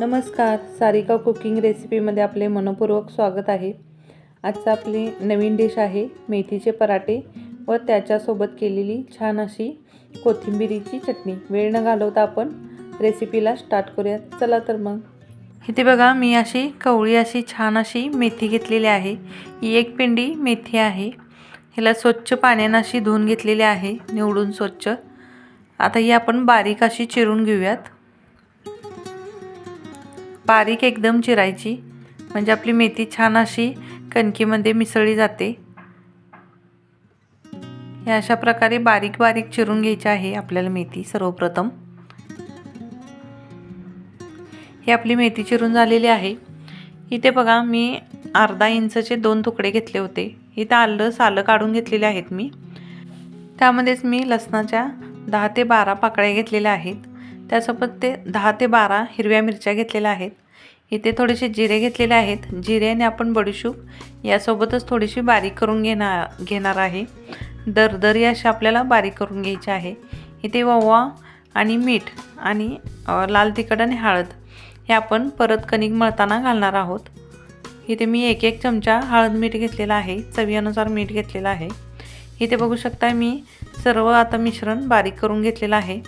नमस्कार सारिका कुकिंग रेसिपीमध्ये आपले मनपूर्वक स्वागत आहे. आजचं आपली नवीन डिश आहे मेथीचे पराठे व त्याच्यासोबत केलेली छान अशी कोथिंबिरीची चटणी. वेळ न घालवता आपण रेसिपीला स्टार्ट करूयात. चला तर मग. इथे बघा मी अशी कवळी अशी छान अशी मेथी घेतलेली आहे. ही एक पिंडी मेथी आहे. हिला स्वच्छ पाण्यानं अशी धुवून घेतलेली आहे निवडून स्वच्छ. आता ही आपण बारीक अशी चिरून घेऊयात. बारीक एकदम चिरायची. म्हणजे आपली मेथी छान अशी कणकीमध्ये मिसळली जाते. हे अशा प्रकारे बारीक बारीक चिरून घ्यायची आहे आपल्याला मेथी सर्वप्रथम. ही आपली मेथी चिरून झालेली आहे. इथे बघा मी अर्धा इंचचे दोन तुकडे घेतले होते. इथं आलं सालं काढून घेतलेले आहेत मी. त्यामध्येच मी लसणाच्या दहा ते बारा पाकळ्या घेतलेल्या आहेत. त्यासोबत ते दहा ते बारा हिरव्या मिरच्या घेतलेल्या आहेत. इथे थोडेसे जिरे घेतलेले आहेत. जिऱ्याने आपण बडीशूप यासोबतच थोडीशी बारीक करून घेणार घेणार आहे. दरदरी अशी आपल्याला बारीक करून घ्यायची आहे. इथे ओवा आणि मीठ आणि लाल तिखट आणि हळद हे आपण परत कणिक मळताना घालणार आहोत. इथे मी एक एक चमचा हळद मीठ घेतलेला आहे. चवीनुसार मीठ घेतलेलं आहे. इथे बघू शकता मी सर्व आता मिश्रण बारीक करून घेतलेलं आहे.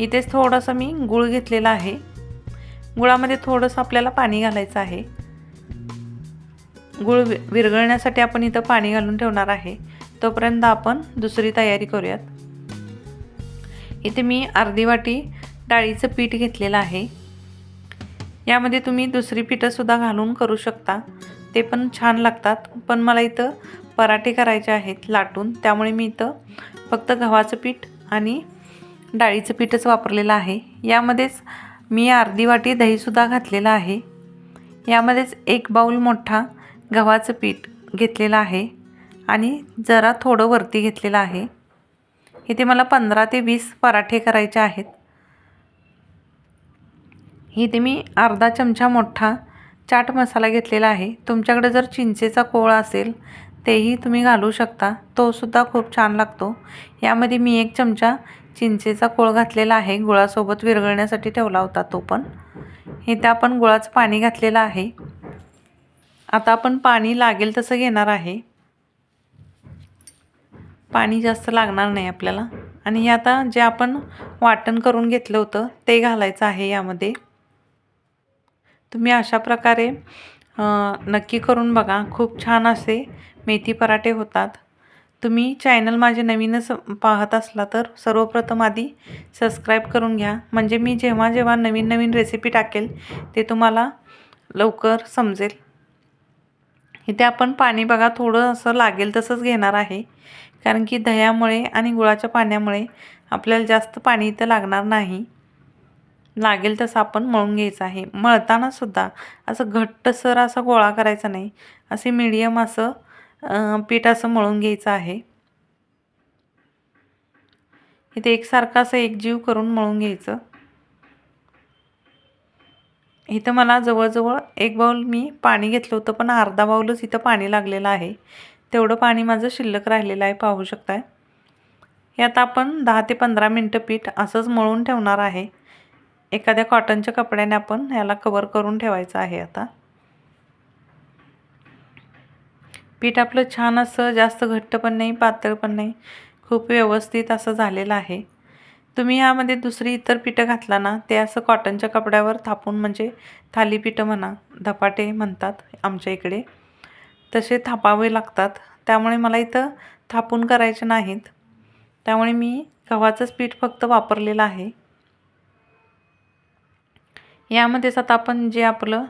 इथेच थोडंसं मी गुळ घेतलेला आहे. गुळामध्ये थोडंसं आपल्याला पाणी घालायचं आहे. गुळ विरघळण्यासाठी आपण इथं पाणी घालून ठेवणार आहे. तोपर्यंत आपण दुसरी तयारी करूयात. इथे मी अर्धी वाटी डाळीचं पीठ घेतलेलं आहे. यामध्ये तुम्ही दुसरी पिठंसुद्धा घालून करू शकता. ते पण छान लागतात. पण मला इथं पराठे करायचे आहेत लाटून. त्यामुळे मी इथं फक्त गव्हाचं पीठ आणि डाळीचं पीठच वापरलेलं आहे. यामध्येच मी अर्धी वाटी दहीसुद्धा घातलेलं आहे. यामध्येच एक बाऊल मोठा गव्हाचं पीठ घेतलेलं आहे आणि जरा थोडं वरती घेतलेलं आहे. इथे मला पंधरा ते वीस पराठे करायचे आहेत. इथे मी अर्धा चमचा मोठा चाट मसाला घेतलेला आहे. तुमच्याकडे जर चिंचेचा कोळ असेल तेही तुम्ही घालू शकता. तोसुद्धा खूप छान लागतो. यामध्ये मी एक चमचा चिंचेचा कोळ घातलेला आहे. गुळासोबत विरघळण्यासाठी ठेवला होता तो पण. इथे आपण गुळाचं पाणी घातलेलं आहे. आता आपण पाणी लागेल तसं घेणार आहे. पाणी जास्त लागणार नाही आपल्याला. आणि हे आता जे आपण वाटण करून घेतलं होतं ते घालायचं आहे यामध्ये. तुम्ही अशा प्रकारे नक्की करून बघा. खूप छान असे मेथी पराठे होतात. तुम्ही चॅनल माझे नवीनच पाहत असला तर सर्वप्रथम आधी सबस्क्राईब करून घ्या. म्हणजे मी जेव्हा जेव्हा नवीन नवीन रेसिपी टाकेल ते तुम्हाला लवकर समजेल. इथे आपण पाणी बघा थोडं असं लागेल तसंच घेणार आहे. कारण की दह्यामुळे आणि गुळाच्या पाण्यामुळे आपल्याला जास्त पाणी इथं लागणार नाही. लागेल तसं आपण मळून घ्यायचं आहे. मळताना सुद्धा असं घट्टसर असं गोळा करायचा नाही. असे मीडियम असं पीठ असं मळून घ्यायचं आहे. इथे एकसारखं असं एकजीव करून मळून घ्यायचं. इथं मला जवळजवळ एक बाऊल मी पाणी घेतलं होतं पण अर्धा बाऊलच इथं पाणी लागलेलं आहे. तेवढं पाणी माझं शिल्लक राहिलेलं आहे पाहू शकताय. हे आता आपण दहा ते पंधरा मिनटं पीठ असंच मळून ठेवणार आहे. एखाद्या कॉटनच्या कपड्याने आपण याला कवर करून ठेवायचं आहे आता. पीठ आपलं छान असं जास्त घट्ट पण नाही पातळ पण नाही खूप व्यवस्थित असं झालेलं आहे. तुम्ही यामध्ये दुसरी इतर पिठं घातला ना ते असं कॉटनच्या कपड्यावर थापून म्हणजे थालीपीठं म्हणा धपाटे म्हणतात आमच्या इकडे तसे थापावे लागतात. त्यामुळे मला इथं थापून करायचे नाहीत. त्यामुळे मी गव्हाचंच पीठ फक्त वापरलेलं आहे. यामध्येच आता आपण जे आपलं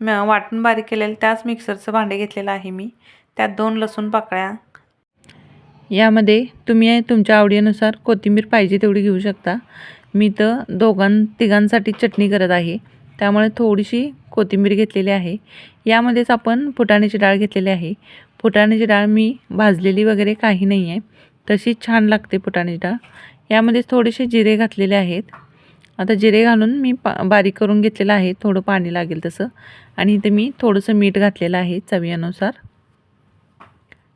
म वाटण बारीक केलेलं त्याच मिक्सरचं भांडे घेतलेलं आहे मी. त्यात दोन लसूण पाकळ्या. यामध्ये तुम्ही तुमच्या आवडीनुसार कोथिंबीर पाहिजे तेवढी घेऊ शकता. मी तर दोघां तिघांसाठी चटणी करत आहे. त्यामुळे थोडीशी कोथिंबीर घेतलेली आहे. यामध्येच आपण फुटाण्याची डाळ घेतलेली आहे. फुटाण्याची डाळ मी भाजलेली वगैरे काही नाही आहे तशीच छान लागते फुटाण्याची डाळ. यामध्येच थोडेसे जिरे घातलेले आहेत. आता जिरे घालून मी पा बारीक करून घेतलेलं आहे. थोडं पाणी लागेल तसं. आणि इथं मी थोडंसं मीठ घातलेलं आहे चवीनुसार.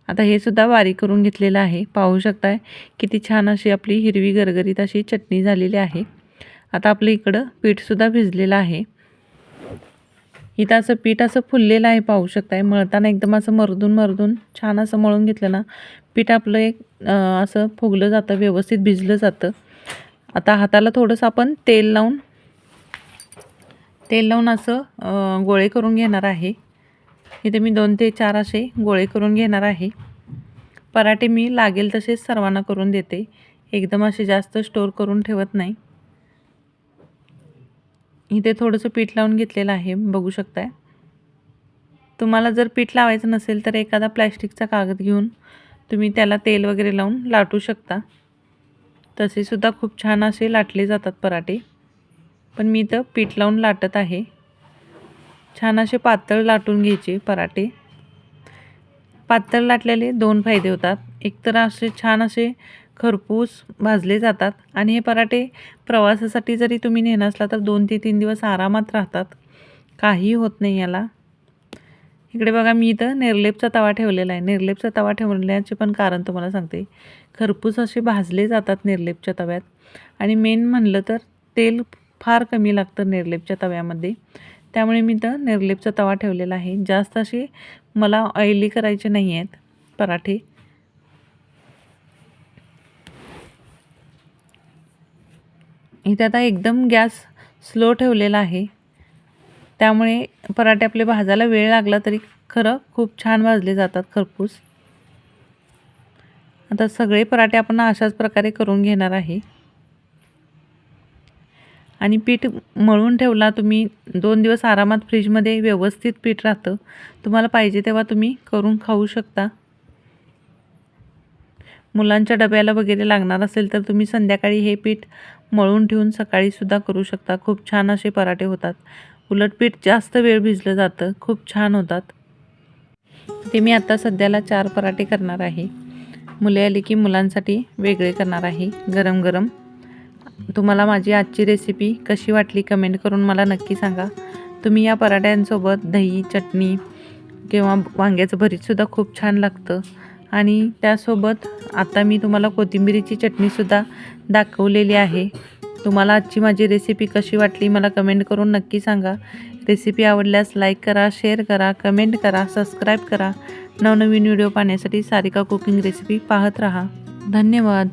आता हे सुद्धा बारीक करून घेतलेलं आहे. पाहू शकताय किती छान अशी आपली हिरवी गरगरीत अशी चटणी झालेली आहे. आता आपलं इकडं पीठसुद्धा भिजलेलं आहे. इथं असं पीठ असं फुललेलं आहे पाहू शकताय. मळताना एकदम असं मरदून मरदून छान असं मळून घेतलं ना पीठ आपलं एक असं फुगलं जातं व्यवस्थित भिजलं जातं. आता हाताला थोडंसं आपण तेल लावून तेल लावून असं गोळे करून घेणार आहे. इथे मी दोन ते चार असे गोळे करून घेणार आहे. पराठे मी लागेल तसेच सर्वांना करून देते. एकदम असे जास्त स्टोर करून ठेवत नाही. इथे थोडंसं पीठ लावून घेतलेलं आहे बघू शकताय. तुम्हाला जर पीठ लावायचं नसेल तर एखादा प्लॅस्टिकचा कागद घेऊन तुम्ही त्याला तेल वगैरे लावून लाटू शकता. तसेसुद्धा खूप छान असे लाटले जातात पराठे. पण मी इथं पीठ लावून लाटत आहे. छान असे पातळ लाटून घ्यायचे पराठे. पातळ लाटलेले दोन फायदे होतात. एक तर असे छान असे खरपूस भाजले जातात आणि हे पराठे प्रवासासाठी जरी तुम्ही नेणं असला तर दोन ते तीन दिवस आरामात राहतात. काही होत नाही याला. इकडे बघा मी इथं निर्लेपचा तवा ठेवलेला आहे. निर्लेपचा तवा ठेवण्याचे पण कारण तुम्हाला सांगते. खरपूस असे भाजले जातात निर्लेपच्या तव्यात. आणि मेन म्हणलं तर तेल फार कमी लागतं निर्लेपच्या तव्यामध्ये. त्यामुळे मी तर निर्लेपचा तवा ठेवलेला आहे. जास्त असे मला ऑइली करायचे नाही आहेत पराठे. इथे आता एकदम गॅस स्लो ठेवलेला आहे. त्यामुळे पराठे आपले भाजायला वेळ लागला तरी खरं खूप छान भाजले जातात खरपूस. आता सगळे पराठे आपण अशाच प्रकारे करून घेणार आहे. आणि पीठ मळून ठेवला तुम्ही दोन दिवस आरामात फ्रीजमध्ये व्यवस्थित पीठ राहतं. तुम्हाला पाहिजे तेव्हा तुम्ही करून खाऊ शकता. मुलांच्या डब्याला वगैरे लागणार असेल तर तुम्ही संध्याकाळी हे पीठ मळून ठेवून सकाळीसुद्धा करू शकता. खूप छान असे पराठे होतात. उलट पीठ जास्त वेळ भिजलं जातं. खूप छान होतात. ते मी आता सध्याला चार पराठे करणार आहे. मुले आली की मुलांसाठी वेगळे करणार आहे. गरम गरम. तुम्हाला माझी आजची रेसिपी कशी वाटली कमेंट करून मला नक्की सांगा. तुम्ही या पराठ्यांसोबत दही चटणी किंवा वांग्याचं भरीतसुद्धा खूप छान लागतं. आणि त्यासोबत आता मी तुम्हाला कोथिंबिरीची चटणीसुद्धा दाखवलेली आहे. तुम्हाला आजची माझी रेसिपी कशी वाटली मला कमेंट करून नक्की सांगा. रेसिपी आवडल्यास लाईक करा शेअर करा कमेंट करा सबस्क्राईब करा. नवनवीन व्हिडिओ पाहण्यासाठी सारिका कुकिंग रेसिपी पाहत राहा. धन्यवाद.